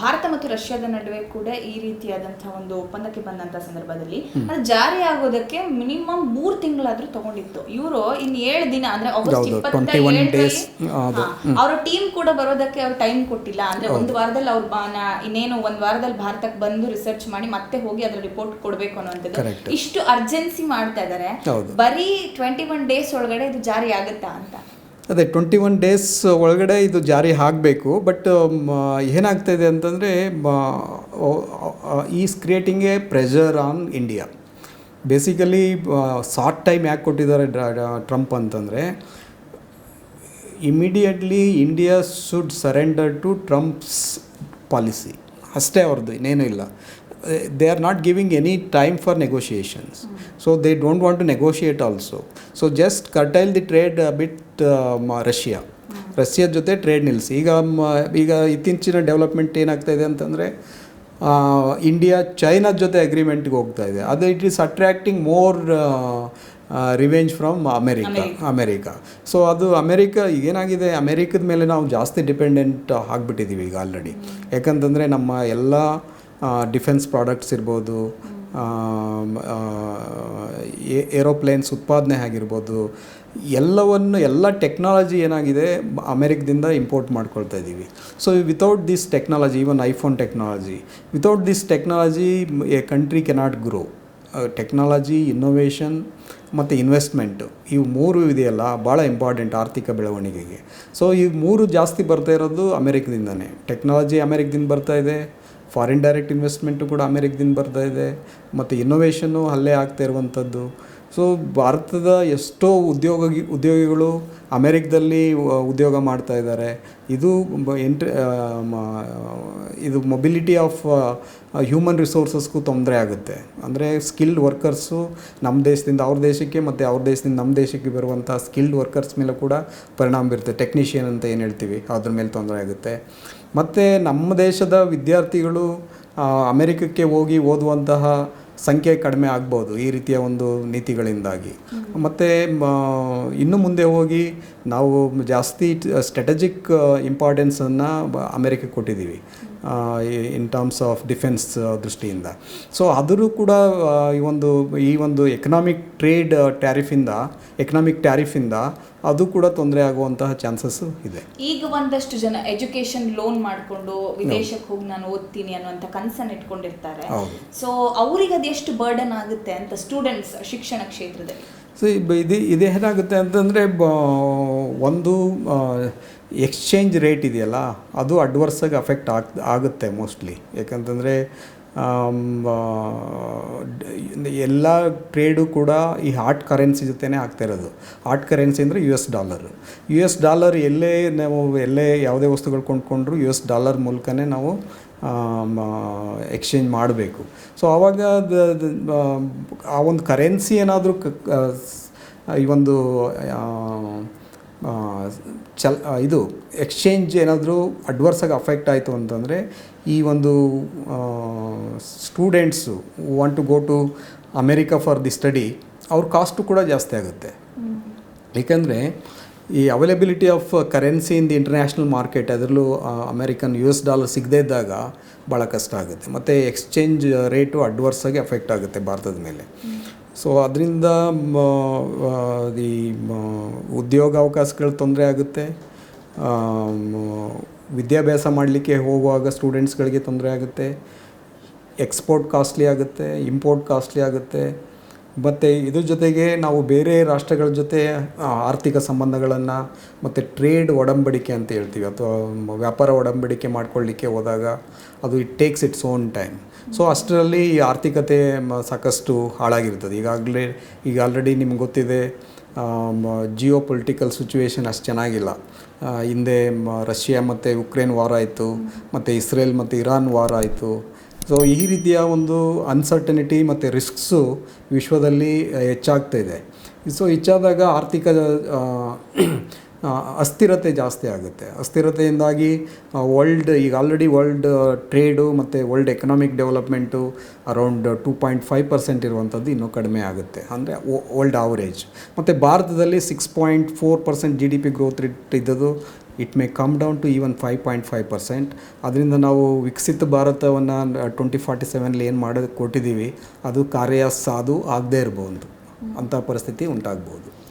ಭಾರತ ಮತ್ತು ರಷ್ಯಾದ ನಡುವೆ ಕೂಡ ಈ ರೀತಿಯಾದಂತಹ ಒಂದು ಒಪ್ಪಂದಕ್ಕೆ ಬಂದಂತ ಸಂದರ್ಭದಲ್ಲಿ ಅದು ಜಾರಿ ಆಗೋದಕ್ಕೆ ಮಿನಿಮಮ್ ಮೂರ್ ತಿಂಗಳಾದ್ರೂ ತಗೊಂಡಿತ್ತು. ಇವರು ಇನ್ ಏಳು ದಿನ ಅಂದ್ರೆ ಆಗಸ್ಟ್ ಇಪ್ಪತ್ತ 21 days, ಅವರ ಟೀಮ್ ಕೂಡ ಬರೋದಕ್ಕೆ ಅವ್ರು ಟೈಮ್ ಕೊಟ್ಟಿಲ್ಲ. ಅಂದ್ರೆ ಒಂದು ವಾರದಲ್ಲಿ ಅವ್ರು ಇನ್ನೇನು ಒಂದ್ ವಾರದಲ್ಲಿ ಭಾರತಕ್ಕೆ ಬಂದು ರಿಸರ್ಚ್ ಮಾಡಿ ಮತ್ತೆ ಹೋಗಿ ಅದ್ರ ರಿಪೋರ್ಟ್ ಕೊಡ್ಬೇಕು ಅನ್ನುವಂಥದ್ದು. ಇಷ್ಟು ಅರ್ಜೆನ್ಸಿ ಮಾಡ್ತಾ ಇದಾರೆ. ಬರೀ ಟ್ವೆಂಟಿ ಒನ್ ಡೇಸ್ ಒಳಗಡೆ ಇದು ಜಾರಿ ಆಗುತ್ತಾ ಅಂತ. ಅದೇ ಟ್ವೆಂಟಿ ಒನ್ ಡೇಸ್ ಒಳಗಡೆ ಇದು ಜಾರಿ ಆಗಬೇಕು ಬಟ್ ಏನಾಗ್ತಾ ಇದೆ ಅಂತಂದರೆ is creating a pressure on India basically short time ಯಾಕೆ ಕೊಟ್ಟಿದ್ದಾರೆ ಟ್ರಂಪ್ ಅಂತಂದರೆ immediately India should surrender to Trump's policy ಅಷ್ಟೇ ಅವ್ರದ್ದು ಇನ್ನೇನೂ ಇಲ್ಲ. They are not giving any time for negotiations so they don't want to negotiate also so just curtail the trade bit Russia ರಷ್ಯಾದ ಜೊತೆ trade ನಿಲ್ಲಿಸಿ ಈಗ ಮ- ಈಗ ಇತ್ತೀಚಿನ ಡೆವಲಪ್ಮೆಂಟ್ ಏನಾಗ್ತಾ ಇದೆ ಅಂತಂದರೆ ಇಂಡಿಯಾ ಚೈನಾದ ಜೊತೆ ಅಗ್ರಿಮೆಂಟ್ಗೆ ಹೋಗ್ತಾ ಇದೆ. ಅದು it is attracting more revenge from America America so ಅದು ಅಮೆರಿಕ ಏನಾಗಿದೆ ಅಮೆರಿಕದ ಮೇಲೆ ನಾವು ಜಾಸ್ತಿ ಡಿಪೆಂಡೆಂಟ್ ಆಗಿಬಿಟ್ಟಿದ್ದೀವಿ ಈಗ ಆಲ್ರೆಡಿ ಯಾಕಂತಂದರೆ ನಮ್ಮ ಎಲ್ಲ ಡಿಫೆನ್ಸ್ ಪ್ರಾಡಕ್ಟ್ಸ್ ಇರ್ಬೋದು ಏರೋಪ್ಲೇನ್ಸ್ ಉತ್ಪಾದನೆ ಆಗಿರ್ಬೋದು, ಎಲ್ಲವನ್ನು, ಎಲ್ಲ ಟೆಕ್ನಾಲಜಿ ಏನಾಗಿದೆ, ಅಮೆರಿಕದಿಂದ ಇಂಪೋರ್ಟ್ ಮಾಡ್ಕೊಳ್ತಾ ಇದ್ದೀವಿ. So without this technology even iPhone technology without this technology a country cannot grow technology innovation ಮತ್ತು ಇನ್ವೆಸ್ಟ್ಮೆಂಟು ಇವು ಮೂರು ಇದೆಯಲ್ಲ, ಭಾಳ ಇಂಪಾರ್ಟೆಂಟ್ ಆರ್ಥಿಕ ಬೆಳವಣಿಗೆಗೆ. ಸೊ ಈ ಮೂರು ಜಾಸ್ತಿ ಬರ್ತಾ ಇರೋದು ಅಮೆರಿಕದಿಂದನೇ. ಟೆಕ್ನಾಲಜಿ ಅಮೆರಿಕದಿಂದ ಬರ್ತಾ ಇದೆ ಫಾರಿನ್ ಡೈರೆಕ್ಟ್ ಇನ್ವೆಸ್ಟ್ಮೆಂಟು ಕೂಡ ಅಮೇರಿಕದಿಂದ ಬರ್ತಾ ಇದೆ. ಮತ್ತು ಇನ್ನೋವೇಷನ್ನು ಅಲ್ಲೇ ಆಗ್ತಾ ಇರುವಂಥದ್ದು. ಸೊ ಭಾರತದ ಎಷ್ಟೋ ಉದ್ಯೋಗ, ಉದ್ಯೋಗಿಗಳು ಅಮೆರಿಕದಲ್ಲಿ ಉದ್ಯೋಗ ಮಾಡ್ತಾ ಇದ್ದಾರೆ. ಇದು ಎಂಟ್ರಿ ಇದು ಮೊಬಿಲಿಟಿ ಆಫ್ ಹ್ಯೂಮನ್ ರಿಸೋರ್ಸಸ್ಗೂ ತೊಂದರೆ ಆಗುತ್ತೆ. ಅಂದರೆ ಸ್ಕಿಲ್ಡ್ ವರ್ಕರ್ಸು ನಮ್ಮ ದೇಶದಿಂದ ಅವ್ರ ದೇಶಕ್ಕೆ ಮತ್ತು ಅವ್ರ ದೇಶದಿಂದ ನಮ್ಮ ದೇಶಕ್ಕೆ ಬರುವಂಥ ಸ್ಕಿಲ್ಡ್ ವರ್ಕರ್ಸ್ ಮೇಲೆ ಕೂಡ ಪರಿಣಾಮ ಬೀರುತ್ತೆ. ಟೆಕ್ನಿಷಿಯನ್ ಅಂತ ಏನು ಹೇಳ್ತೀವಿ, ಅದ್ರ ಮೇಲೆ ತೊಂದರೆ ಆಗುತ್ತೆ. ಮತ್ತು ನಮ್ಮ ದೇಶದ ವಿದ್ಯಾರ್ಥಿಗಳು ಅಮೆರಿಕಕ್ಕೆ ಹೋಗಿ ಓದುವಂತಹ ಸಂಖ್ಯೆ ಕಡಿಮೆ ಆಗ್ಬೋದು ಈ ರೀತಿಯ ಒಂದು ನೀತಿಗಳಿಂದಾಗಿ. ಮತ್ತು ಇನ್ನು ಮುಂದೆ ಹೋಗಿ ನಾವು ಜಾಸ್ತಿ ಸ್ಟ್ರಾಟಜಿಕ್ ಇಂಪಾರ್ಟೆನ್ಸನ್ನು ಅಮೆರಿಕಕ್ಕೆ ಕೊಟ್ಟಿದ್ದೀವಿ. ಇನ್ ಟರ್ಮ್ಸ್ ಆಫ್ ಡಿಫೆನ್ಸ್ ದೃಷ್ಟಿಯಿಂದ. ಸೊ ಆದರೂ ಕೂಡ ಈ ಒಂದು ಈ ಒಂದು ಎಕನಾಮಿಕ್ ಟ್ರೇಡ್ ಟ್ಯಾರಿಫಿಂದ ಎಕನಾಮಿಕ್ ಟ್ಯಾರಿಫಿಂದ ಅದು ಕೂಡ ತೊಂದರೆ ಆಗುವಂತಹ ಚಾನ್ಸಸ್ ಇದೆ. ಈಗ ಒಂದಷ್ಟು ಜನ ಎಜುಕೇಶನ್ ಲೋನ್ ಮಾಡಿಕೊಂಡು ವಿದೇಶಕ್ಕೆ ಹೋಗಿ ನಾನು ಓದ್ತೀನಿ ಅನ್ನುವಂಥ ಕನಸನ್ನು ಇಟ್ಕೊಂಡಿರ್ತಾರೆ. ಸೊ ಅವ್ರಿಗೆ ಅದು ಎಷ್ಟು ಬರ್ಡನ್ ಆಗುತ್ತೆ ಅಂತ ಸ್ಟೂಡೆಂಟ್ಸ್ ಶಿಕ್ಷಣ ಕ್ಷೇತ್ರದಲ್ಲಿ? ಸೊ ಇದು ಇದೇನಾಗುತ್ತೆ ಅಂತಂದರೆ ಒಂದು ಎಕ್ಸ್ಚೇಂಜ್ ರೇಟ್ ಇದೆಯಲ್ಲ, ಅದು ಅಡ್ವರ್ಸಾಗಿ ಅಫೆಕ್ಟ್ ಆಗ್ ಆಗುತ್ತೆ ಮೋಸ್ಟ್ಲಿ ಯಾಕಂತಂದರೆ ಎಲ್ಲ ಟ್ರೇಡು ಕೂಡ ಈ ಹಾಟ್ ಕರೆನ್ಸಿ ಜೊತೆನೇ ಆಗ್ತಾ ಇರೋದು. ಹಾಟ್ ಕರೆನ್ಸಿ ಅಂದರೆ U S dollar U S dollar ಎಲ್ಲೇ ನಾವು ಎಲ್ಲೇ ಯಾವುದೇ ವಸ್ತುಗಳು ಕೊಂಡ್ಕೊಂಡ್ರು ಯು ಎಸ್ ಡಾಲರ್ ಮೂಲಕನೇ ನಾವು ಎಕ್ಸ್ಚೇಂಜ್ ಮಾಡಬೇಕು. ಸೊ ಆವಾಗ ಆ ಒಂದು ಕರೆನ್ಸಿ ಏನಾದರೂ ಈ ಒಂದು ಚಲ್ ಇದು ಎಕ್ಸ್ಚೇಂಜ್ ಏನಾದರೂ ಅಡ್ವರ್ಸಾಗಿ ಅಫೆಕ್ಟ್ ಆಯಿತು ಅಂತಂದರೆ ಈ ಒಂದು students want to go to America for the study ಅವ್ರ ಕಾಸ್ಟು ಕೂಡ ಜಾಸ್ತಿ ಆಗುತ್ತೆ. ಏಕೆಂದರೆ ಈ availability of currency in the international market ಅದರಲ್ಲೂ ಅಮೇರಿಕನ್ ಯು ಎಸ್ ಡಾಲರ್ ಸಿಗದೇ ಇದ್ದಾಗ ಭಾಳ ಕಷ್ಟ ಆಗುತ್ತೆ. ಮತ್ತು ಎಕ್ಸ್ಚೇಂಜ್ ರೇಟು ಅಡ್ವರ್ಸಾಗಿ ಅಫೆಕ್ಟ್ ಆಗುತ್ತೆ ಭಾರತದ ಮೇಲೆ. ಸೊ ಅದರಿಂದ ಈ ಉದ್ಯೋಗ ಅವಕಾಶಗಳು ತೊಂದರೆ ಆಗುತ್ತೆ. ವಿದ್ಯಾಭ್ಯಾಸ ಮಾಡಲಿಕ್ಕೆ ಹೋಗುವಾಗ ಸ್ಟೂಡೆಂಟ್ಸ್ಗಳಿಗೆ ತೊಂದರೆ ಆಗುತ್ತೆ. ಎಕ್ಸ್ಪೋರ್ಟ್ ಕಾಸ್ಟ್ಲಿ ಆಗುತ್ತೆ ಇಂಪೋರ್ಟ್ ಕಾಸ್ಟ್ಲಿ ಆಗುತ್ತೆ. ಮತ್ತು ಇದ್ರ ಜೊತೆಗೆ ನಾವು ಬೇರೆ ರಾಷ್ಟ್ರಗಳ ಜೊತೆ ಆರ್ಥಿಕ ಸಂಬಂಧಗಳನ್ನು ಮತ್ತು ಟ್ರೇಡ್ ಒಡಂಬಡಿಕೆ ಅಂತ ಹೇಳ್ತೀವಿ. ಅಥವಾ ವ್ಯಾಪಾರ ಒಡಂಬಡಿಕೆ ಮಾಡ್ಕೊಳ್ಳಿಕ್ಕೆ ಹೋದಾಗ ಅದು it takes its own time so ಅಷ್ಟರಲ್ಲಿ ಈ ಆರ್ಥಿಕತೆ ಸಾಕಷ್ಟು ಹಾಳಾಗಿರ್ತದೆ. ಈಗಾಗಲೇ, ಈಗ ಆಲ್ರೆಡಿ ನಿಮ್ಗೆ ಗೊತ್ತಿದೆ ಜಿಯೋ ಪೊಲಿಟಿಕಲ್ ಸಿಚುವೇಶನ್ ಅಷ್ಟು ಚೆನ್ನಾಗಿಲ್ಲ. ಹಿಂದೆ ರಷ್ಯಾ ಮತ್ತು ಉಕ್ರೇನ್ ವಾರ ಆಯಿತು, ಮತ್ತು ಇಸ್ರೇಲ್ ಮತ್ತು ಇರಾನ್ ವಾರ್ ಆಯಿತು. ಸೊ ಈ ರೀತಿಯ ಒಂದು ಅನ್ಸರ್ಟನಿಟಿ ಮತ್ತು ರಿಸ್ಕ್ಸು ವಿಶ್ವದಲ್ಲಿ ಹೆಚ್ಚಾಗ್ತಾ ಇದೆ. ಸೊ ಹೆಚ್ಚಾದಾಗ ಆರ್ಥಿಕ ಅಸ್ಥಿರತೆ ಜಾಸ್ತಿ ಆಗುತ್ತೆ. ಅಸ್ಥಿರತೆಯಿಂದಾಗಿ ವರ್ಲ್ಡ್ ಈಗ ಆಲ್ರೆಡಿ ವರ್ಲ್ಡ್ ಟ್ರೇಡು ಮತ್ತು world economic development around two point five percent ಇರುವಂಥದ್ದು ಇನ್ನೂ ಕಡಿಮೆ ಆಗುತ್ತೆ. ಅಂದರೆ ವರ್ಲ್ಡ್ ಆವರೇಜ್ ಮತ್ತು ಭಾರತದಲ್ಲಿ six point four percent G D P growth rate ಇದ್ದದ್ದು it may come down to even five point five percent ಅದರಿಂದ ನಾವು ವಿಕಸಿತ ಭಾರತವನ್ನು ಟ್ವೆಂಟಿ ಫಾರ್ಟಿ ಸೆವೆನಲ್ಲಿ ಏನು ಮಾಡೋದು ಕೊಟ್ಟಿದ್ದೀವಿ ಅದು ಕಾರ್ಯ ಸಾಧು ಆಗದೇ ಇರಬಹುದು ಅಂಥ ಪರಿಸ್ಥಿತಿ ಉಂಟಾಗ್ಬೋದು.